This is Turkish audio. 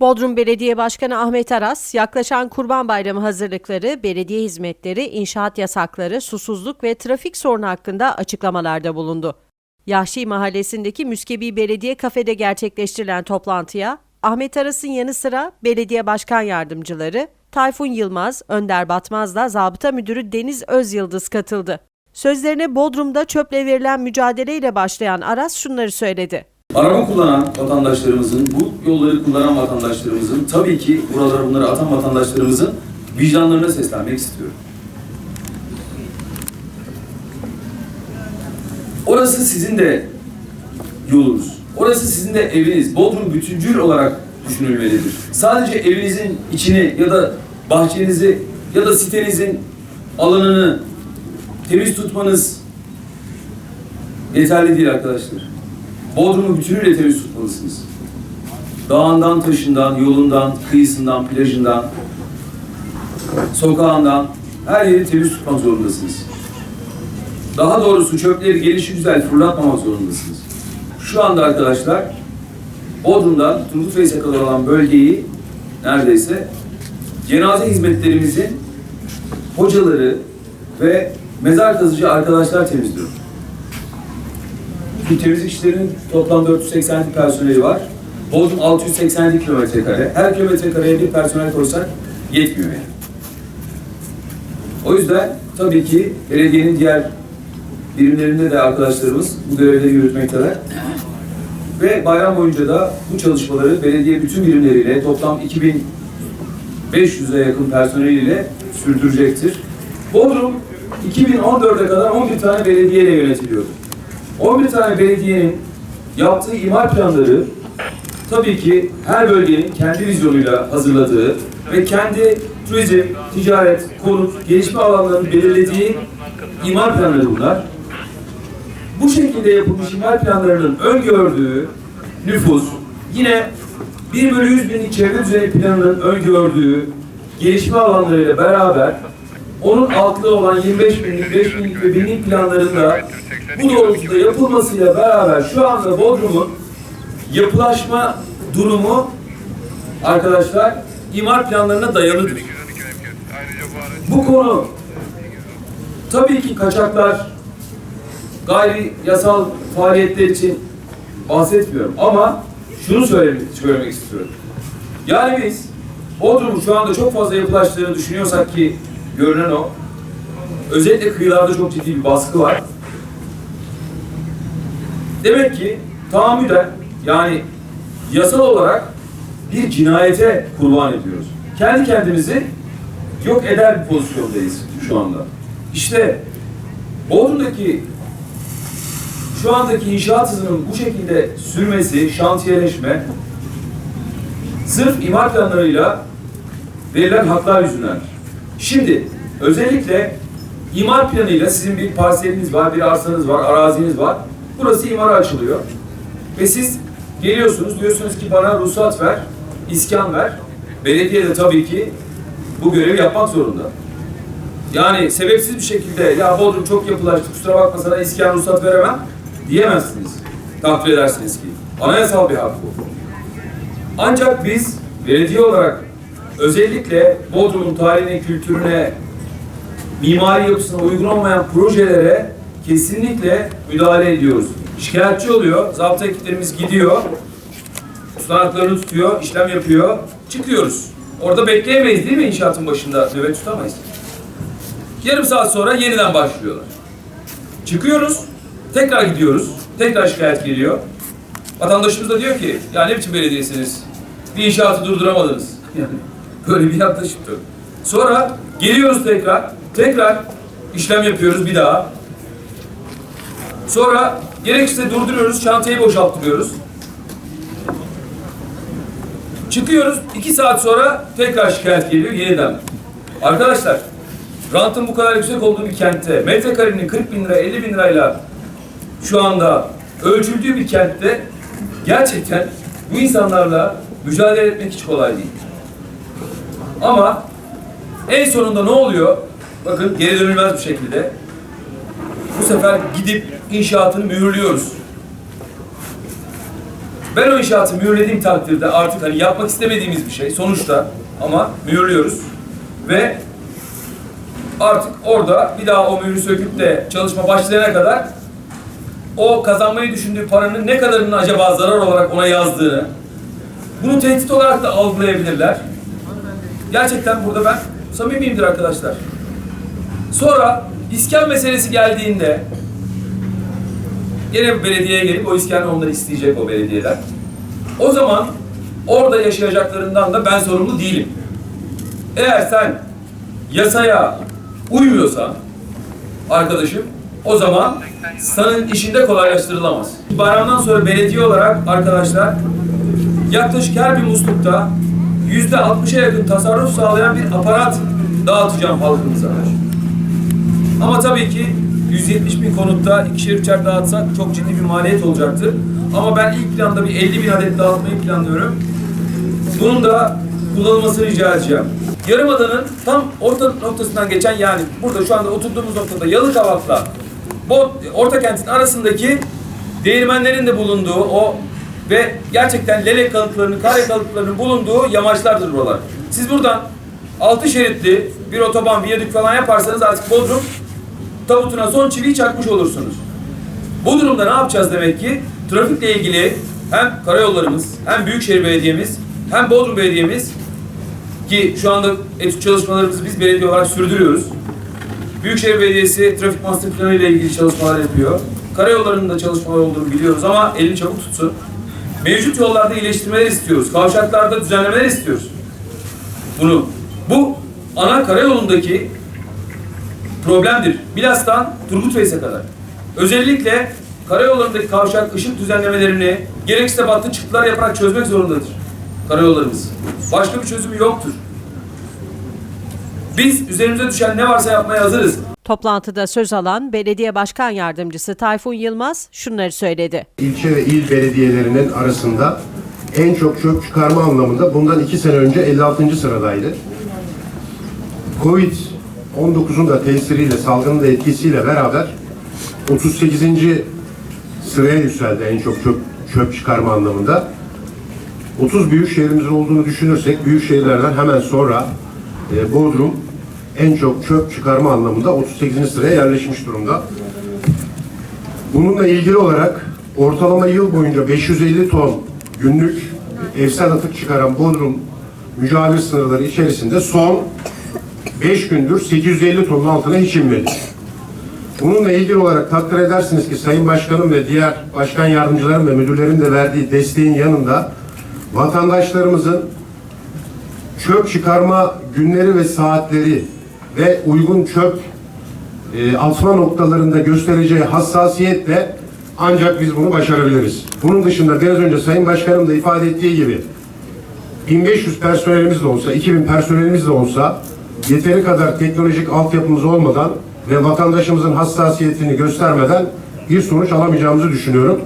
Bodrum Belediye Başkanı Ahmet Aras, yaklaşan Kurban Bayramı hazırlıkları, belediye hizmetleri, inşaat yasakları, susuzluk ve trafik sorunu hakkında açıklamalarda bulundu. Yahşi Mahallesi'ndeki Müskebi Belediye Kafede gerçekleştirilen toplantıya Ahmet Aras'ın yanı sıra belediye başkan yardımcıları Tayfun Yılmaz, Önder Batmaz'la zabıta müdürü Deniz Özyıldız katıldı. Sözlerine Bodrum'da çöple verilen mücadeleyle başlayan Aras şunları söyledi. Araba kullanan vatandaşlarımızın, bu yolları kullanan vatandaşlarımızın, tabii ki buralara bunları atan vatandaşlarımızın vicdanlarına seslenmek istiyorum. Orası sizin de yolunuz. Orası sizin de eviniz. Bodrum bütüncül olarak düşünülmelidir. Sadece evinizin içini ya da bahçenizi ya da sitenizin alanını temiz tutmanız yeterli değil arkadaşlar. Bodrum'u bütünüyle temiz tutmalısınız. Dağından, taşından, yolundan, kıyısından, plajından, sokağından her yeri temiz tutmak zorundasınız. Daha doğrusu çöpleri gelişi güzel fırlatmamak zorundasınız. Şu anda arkadaşlar Bodrum'dan Reis'e kadar olan bölgeyi neredeyse cenaze hizmetlerimizin hocaları ve mezar kazıcı arkadaşlar temizliyor. Bu temizlik işlerinin toplam 480 personeli var. Bodrum 687 kilometre kare. Her kilometre kareye bir personel koysak yetmiyor yani. O yüzden tabii ki belediyenin diğer birimlerinde de arkadaşlarımız bu görevleri yürütmekteler. Ve bayram boyunca da bu çalışmaları belediye bütün birimleriyle toplam 2500'e yakın personeliyle sürdürecektir. Bodrum 2014'e kadar 11 tane belediyeyle yönetiliyordu. 11 tane belediyenin yaptığı imar planları tabii ki her bölgenin kendi vizyonuyla hazırladığı ve kendi turizm, ticaret, konut, gelişme alanlarını belirlediği imar planları bunlar. Bu şekilde yapılmış imar planlarının öngördüğü nüfus yine 1 bölü 100 binlik çevre düzeni planının öngördüğü gelişme alanlarıyla beraber onun altında olan 25 binlik, 5 binlik ve binlik planlarında bu doğrultuda yapılmasıyla beraber şu anda Bodrum'un yapılaşma durumu arkadaşlar imar planlarına dayalıdır. Bu konu tabii ki kaçaklar gayri yasal faaliyetler için bahsetmiyorum ama şunu söylemek, söylemek istiyorum. Yani biz Bodrum'un şu anda çok fazla yapılaştığını düşünüyorsak ki görünen o. Özellikle kıyılarda çok ciddi bir baskı var. Demek ki tahammüden yani yasal olarak bir cinayete kurban ediyoruz. Kendi kendimizi yok eder bir pozisyondayız şu anda. İşte Bodrum'daki şu andaki inşaat hızının bu şekilde sürmesi, şantiyeleşme sırf imar planlarıyla verilen haklar yüzünden. Şimdi özellikle imar planıyla sizin bir parseliniz var, bir arsanız var, araziniz var. Burası imara açılıyor. Ve siz geliyorsunuz, diyorsunuz ki bana ruhsat ver, iskan ver. Belediye de tabii ki bu görevi yapmak zorunda. Yani sebepsiz bir şekilde ya Bodrum çok yapılaştı kusura bakma sana iskan ruhsat veremem diyemezsiniz. Takdir edersiniz ki. Anayasal bir hak bu. Ancak biz belediye olarak özellikle Bodrum'un tarihine, kültürüne, mimari yapısına uygun olmayan projelere kesinlikle müdahale ediyoruz. Şikayetçi oluyor, zabıta ekiplerimiz gidiyor, tutanaklarını tutuyor, işlem yapıyor, çıkıyoruz. Orada bekleyemeyiz değil mi inşaatın başında? Nöbet tutamayız. Yarım saat sonra yeniden başlıyorlar. Çıkıyoruz, tekrar gidiyoruz, tekrar şikayet geliyor. Vatandaşımız da diyor ki, ya ne biçim belediyesiniz? Bir inşaatı durduramadınız. Yani böyle bir yaklaşım. Sonra geliyoruz tekrar, tekrar işlem yapıyoruz bir daha. Sonra gerekirse durduruyoruz, şantiyeyi boşalttırıyoruz. Çıkıyoruz, iki saat sonra tekrar şikayet geliyor yeniden. Arkadaşlar, rantın bu kadar yüksek olduğu bir kentte, metrekarenin 40 bin lira, 50 bin lirayla şu anda ölçüldüğü bir kentte gerçekten bu insanlarla mücadele etmek hiç kolay değil. Ama en sonunda ne oluyor? Bakın geri dönülmez bir şekilde. Bu sefer gidip inşaatını mühürlüyoruz. Ben o inşaatı mühürlediğim takdirde artık hani yapmak istemediğimiz bir şey sonuçta ama mühürlüyoruz ve artık orada bir daha o mühürü söküp de çalışma başlayana kadar o kazanmayı düşündüğü paranın ne kadarının acaba zarar olarak ona yazdığını bunu tehdit olarak da algılayabilirler. Gerçekten burada ben samimiyimdir arkadaşlar. Sonra iskan meselesi geldiğinde Gene belediyeye gelip o iskanı onları isteyecek o belediyeler. O zaman orada yaşayacaklarından da ben sorumlu değilim. Eğer sen yasaya uymuyorsan arkadaşım o zaman senin işinde kolaylaştırılamaz. Bayramdan sonra belediye olarak arkadaşlar yaklaşık her bir muslukta yüzde 60'a yakın tasarruf sağlayan bir aparat dağıtacağım halkımıza. Ama tabii ki 170 bin konutta ikişer üçer dağıtsak çok ciddi bir maliyet olacaktır. Ama ben ilk planda bir 50 bin adet dağıtmayı planlıyorum. Bunun da kullanılmasını rica edeceğim. Yarımada'nın tam orta noktasından geçen yani burada şu anda oturduğumuz noktada Yalıkavak'la Bod, Orta Kent'in arasındaki değirmenlerin de bulunduğu o ve gerçekten lele kalıplarının, kare kalıplarının bulunduğu yamaçlardır buralar. Siz buradan altı şeritli bir otoban, viyadük falan yaparsanız artık Bodrum tabutuna son çiviyi çakmış olursunuz. Bu durumda ne yapacağız demek ki? Trafikle ilgili hem karayollarımız, hem Büyükşehir Belediye'miz, hem Bodrum Belediye'miz ki şu anda etüt çalışmalarımızı biz belediye olarak sürdürüyoruz. Büyükşehir Belediyesi trafik master planı ile ilgili çalışmalar yapıyor. Karayollarının da çalışmalar olduğunu biliyoruz ama elini çabuk tutsun. Mevcut yollarda iyileştirmeler istiyoruz. Kavşaklarda düzenlemeler istiyoruz. Bunu. Bu ana karayolundaki problemdir. Bilas'tan Turgut Reis'e kadar. Özellikle karayollarındaki kavşak ışık düzenlemelerini gerekirse battı çıktılar yaparak çözmek zorundadır. Karayollarımız. Başka bir çözümü yoktur. Biz üzerimize düşen ne varsa yapmaya hazırız. Toplantıda söz alan Belediye Başkan Yardımcısı Tayfun Yılmaz şunları söyledi. ilçe ve il belediyelerinin arasında en çok çöp çıkarma anlamında bundan iki sene önce 56. sıradaydı. Covid-19'un da tesiriyle, salgının da etkisiyle beraber 38. sıraya yükseldi en çok çöp, çöp çıkarma anlamında. 30 büyük şehrimizin olduğunu düşünürsek büyük şehirlerden hemen sonra e, Bodrum en çok çöp çıkarma anlamında 38. sıraya yerleşmiş durumda. Bununla ilgili olarak ortalama yıl boyunca 550 ton günlük evsel atık çıkaran Bodrum mücadele sınırları içerisinde son 5 gündür 850 tonun altına hiç inmedi. Bununla ilgili olarak takdir edersiniz ki Sayın Başkanım ve diğer başkan yardımcılarım ve müdürlerin de verdiği desteğin yanında vatandaşlarımızın çöp çıkarma günleri ve saatleri ve uygun çöp e, atma noktalarında göstereceği hassasiyetle ancak biz bunu başarabiliriz. Bunun dışında biraz önce Sayın Başkanım da ifade ettiği gibi 1500 personelimiz de olsa, 2000 personelimiz de olsa yeteri kadar teknolojik altyapımız olmadan ve vatandaşımızın hassasiyetini göstermeden bir sonuç alamayacağımızı düşünüyorum.